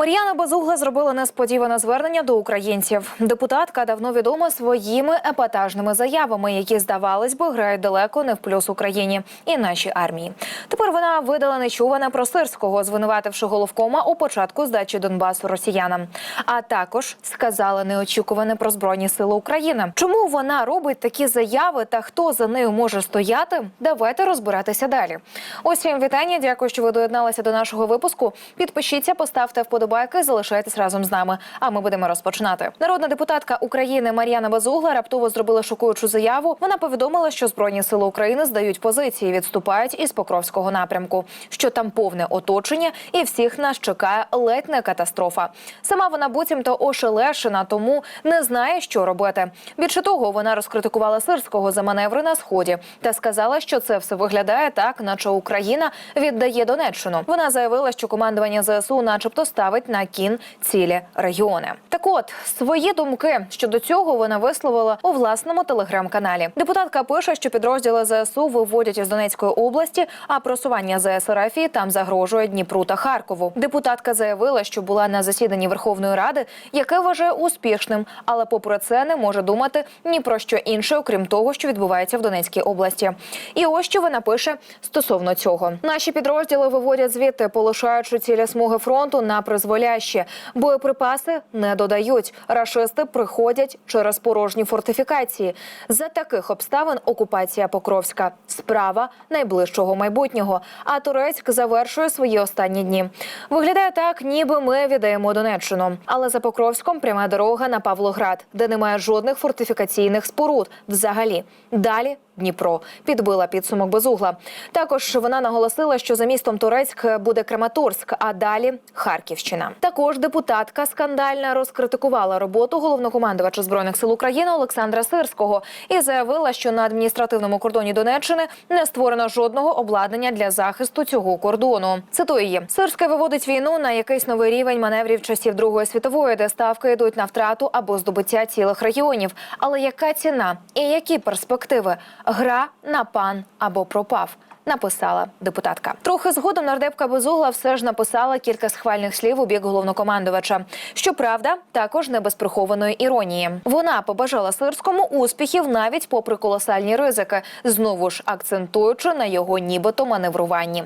Мар'яна Базугла зробила несподіване звернення до українців. Депутатка давно відома своїми епатажними заявами, які здавалось би грають далеко не в плюс Україні і нашій армії. Тепер вона видала нечуване про Сирського, звинувативши головкома у початку здачі Донбасу росіянам. А також сказала неочікуване про збройні сили України. Чому вона робить такі заяви та хто за нею може стояти? Давайте розбиратися далі. Ось вітання. Дякую, що ви доєдналися до нашого випуску. Підпишіться, поставте вподобайки, залишайтесь разом з нами. А ми будемо розпочинати. Народна депутатка України Мар'яна Базугла раптово зробила шокуючу заяву. Вона повідомила, що збройні сили України здають позиції, відступають із Покровського напрямку, що там повне оточення, і всіх нас чекає ледь не катастрофа. Сама вона буцімто ошелешена, тому не знає, що робити. Більше того, вона розкритикувала Сирського за маневри на сході та сказала, що це все виглядає так, наче Україна віддає Донеччину. Вона заявила, що командування ЗСУ, начебто, ставить на кін цілі регіони. Так, от свої думки щодо цього вона висловила у власному телеграм-каналі. Депутатка пише, що підрозділи ЗСУ виводять із Донецької області, а просування ЗС РФ там загрожує Дніпру та Харкову. Депутатка заявила, що була на засіданні Верховної Ради, яке вважає успішним, але попри це не може думати ні про що інше, окрім того, що відбувається в Донецькій області. І ось що вона пише стосовно цього: наші підрозділи виводять звідти, полишаючи цілі смуги фронту на призволяще. Боєприпаси не додають. Рашисти приходять через порожні фортифікації. За таких обставин окупація Покровська справа найближчого майбутнього. А Турецьк завершує свої останні дні. Виглядає так, ніби ми віддаємо Донеччину. Але за Покровськом пряма дорога на Павлоград, де немає жодних фортифікаційних споруд. Взагалі далі. Дніпро підбила підсумок безугла. Також вона наголосила, що за містом Турецьк буде Краматорськ, а далі Харківщина. Також депутатка скандальна розкритикувала роботу головнокомандувача збройних сил України Олександра Сирського і заявила, що на адміністративному кордоні Донеччини не створено жодного обладнання для захисту цього кордону. Цитую її Сирська виводить війну на якийсь новий рівень маневрів часів Другої світової, де ставки йдуть на втрату або здобуття цілих регіонів. Але яка ціна і які перспективи? Гра на пан або пропав. Написала депутатка. Трохи згодом нардепка Безугла все ж написала кілька схвальних слів у бік головнокомандувача. Щоправда, також не без прихованої іронії. Вона побажала Сирському успіхів навіть попри колосальні ризики, знову ж акцентуючи на його нібито маневруванні.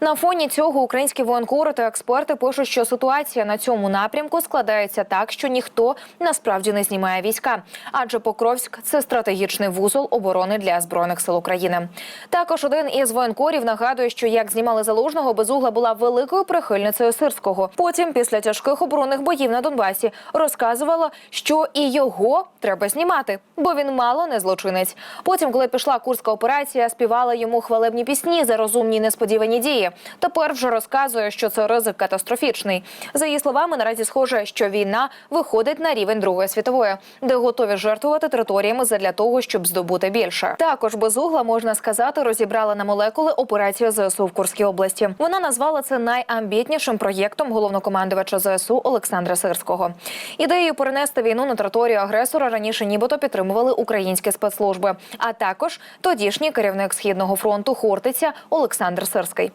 На фоні цього українські воєнкори та експерти пишуть, що ситуація на цьому напрямку складається так, що ніхто насправді не знімає війська, адже Покровськ це стратегічний вузол оборони для збройних сил України. Також один із воєнкорів нагадує, що як знімали залужного, безугла була великою прихильницею сирського. Потім, після тяжких оборонних боїв на Донбасі, розказувала, що і його треба знімати, бо він мало не злочинець. Потім, коли пішла курська операція, співала йому хвалебні пісні за розумні несподівані дії. Тепер вже розказує, що це ризик катастрофічний. За її словами, наразі схоже, що війна виходить на рівень Другої світової, де готові жертвувати територіями задля того, щоб здобути більше. Також безугла можна сказати, розібрала на молекули операцію ЗСУ в Курській області. Вона назвала це найамбітнішим проєктом головнокомандувача ЗСУ Олександра Сирського. Ідеєю перенести війну на територію агресора раніше нібито підтримували українські спецслужби, а також тодішній керівник східного фронту Хортиця Олександр Сирський.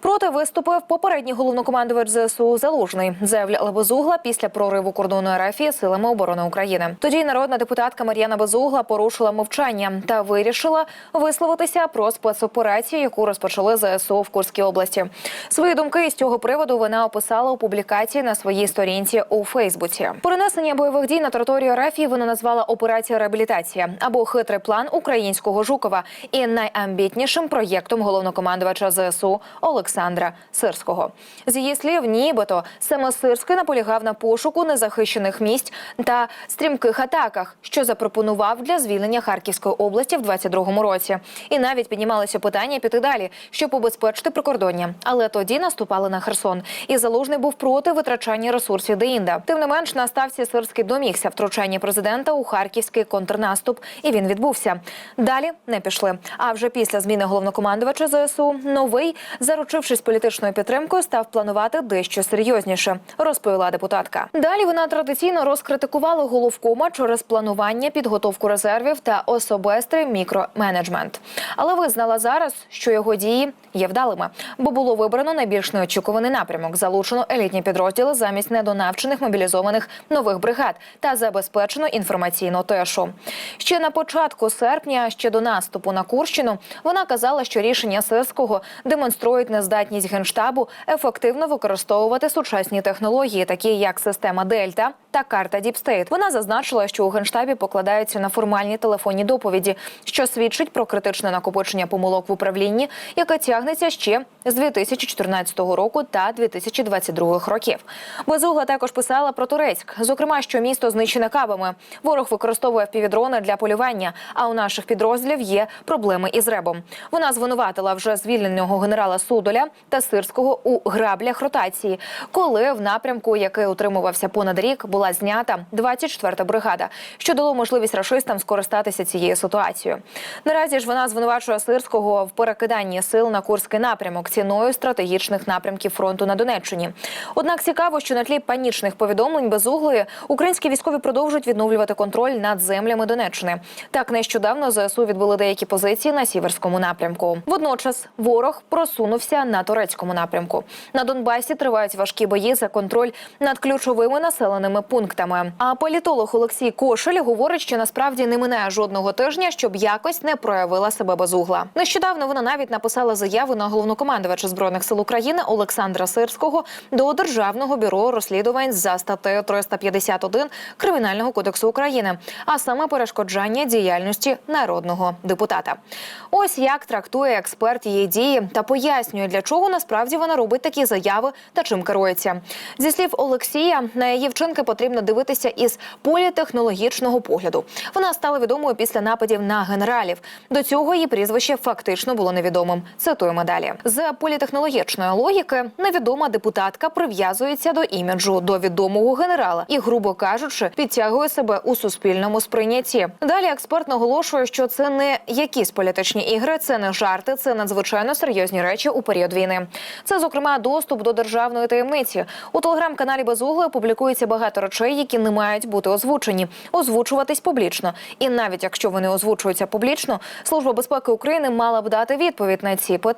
Проти виступив попередній головнокомандувач ЗСУ Залужний, заявляла Безугла після прориву кордону РФ силами оборони України. Тоді народна депутатка Мар'яна Безугла порушила мовчання та вирішила висловитися про спецоперацію, яку розпочали ЗСУ в Курській області. Свої думки з цього приводу вона описала у публікації на своїй сторінці у Фейсбуці. Перенесення бойових дій на територію РФ вона назвала операція реабілітація або хитрий план українського Жукова і найамбітнішим проєктом головнокомандувача ЗСУ Олександра Сирського. З її слів, нібито саме Сирський наполягав на пошуку незахищених місць та стрімких атаках, що запропонував для звільнення Харківської області в 22-му році. І навіть піднімалося питання піти далі, щоб убезпечити прикордоння. Але тоді наступали на Херсон, і залужний був проти витрачання ресурсів деінде. Тим не менш, на ставці Сирський домігся втручання президента у харківський контрнаступ, і він відбувся. Далі не пішли. А вже після зміни головнокомандувача ЗСУ новий, заручившись політичною підтримкою, став планувати дещо серйозніше, розповіла депутатка. Далі вона традиційно розкритикувала головкома через планування, підготовку резервів та особистий мікроменеджмент. Але визнала зараз, що його дії є вдалими, бо було вибрано найбільш неочікуваний напрямок. Залучено елітні підрозділи замість недонавчених мобілізованих нових бригад та забезпечено інформаційну тешу. Ще на початку серпня, ще до наступу на Курщину, вона казала, що рішення Сирського демонструють нездатність генштабу ефективно використовувати сучасні технології, такі як система Дельта та карта Діпстейт. Вона зазначила, що у генштабі покладаються на формальні телефонні доповіді, що свідчить про критичне накопичення помилок в управлінні, яке тягнеться ще з 2014 року та 2022 років. Безугла також писала про Турецьк, зокрема, що місто знищене кабами. Ворог використовує впівдрони для полювання. А у наших підрозділів є проблеми із ребом. Вона звинуватила вже звільненого генерала Судоля та Сирського у граблях ротації, коли в напрямку, який утримувався понад рік, була знята 24-та бригада, що дало можливість рашистам скористатися цією ситуацією. Наразі ж вона звинувачує Сирського в перекиданні сил на Курський напрямок ціною стратегічних напрямків фронту на Донеччині. Однак цікаво, що на тлі панічних повідомлень безуглої українські військові продовжують відновлювати контроль над землями Донеччини. Так нещодавно ЗСУ відбули деякі позиції на сіверському напрямку. Водночас ворог просунувся на турецькому напрямку. На Донбасі тривають важкі бої за контроль над ключовими населеними пунктами. А політолог Олексій Кошель говорить, що насправді не минає жодного тижня, щоб якось не проявила себе безугла. Нещодавно вона навіть написала заяву на головнокомандувача збройних сил України Олександра Сирського до державного бюро розслідувань за статтею 351 кримінального кодексу України, а саме перешкоджання діяльності народного депутата. Ось як трактує експерт її дії та пояснює, для чого насправді вона робить такі заяви та чим керується. Зі слів Олексія, на її вчинки потрібно дивитися із політехнологічного погляду. Вона стала відомою після нападів на генералів. До цього її прізвище фактично було невідомим. Цитуємо далі. З політехнологічної логіки невідома депутатка прив'язується до іміджу до відомого генерала і, грубо кажучи, підтягує себе у суспільному сприйнятті. Далі експерт наголошує, що це не якісь політичні ігри, це не жарти, це надзвичайно серйозні речі у період війни. Це, зокрема, доступ до державної таємниці. У телеграм-каналі Безугли публікується багато речей, які не мають бути озвучені, озвучуватись публічно. І навіть якщо вони озвучуються публічно, служба безпеки України мала б дати відповідь на ці питання.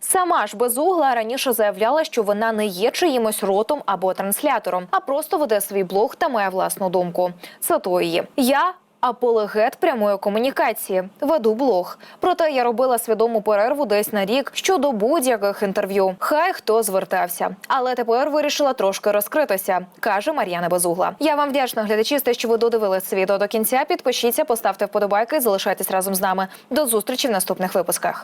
Сама ж безугла раніше заявляла, що вона не є чиїмось ротом або транслятором, а просто веде свій блог та має власну думку. Цитую її. Я апологет прямої комунікації. Веду блог. Проте я робила свідому перерву десь на рік щодо будь-яких інтерв'ю. Хай хто звертався. Але тепер вирішила трошки розкритися, каже Мар'яна Безугла. Я вам вдячна глядачі, те, що ви додивились це відео до кінця. Підпишіться, поставте вподобайки, залишайтесь разом з нами. До зустрічі в наступних випусках.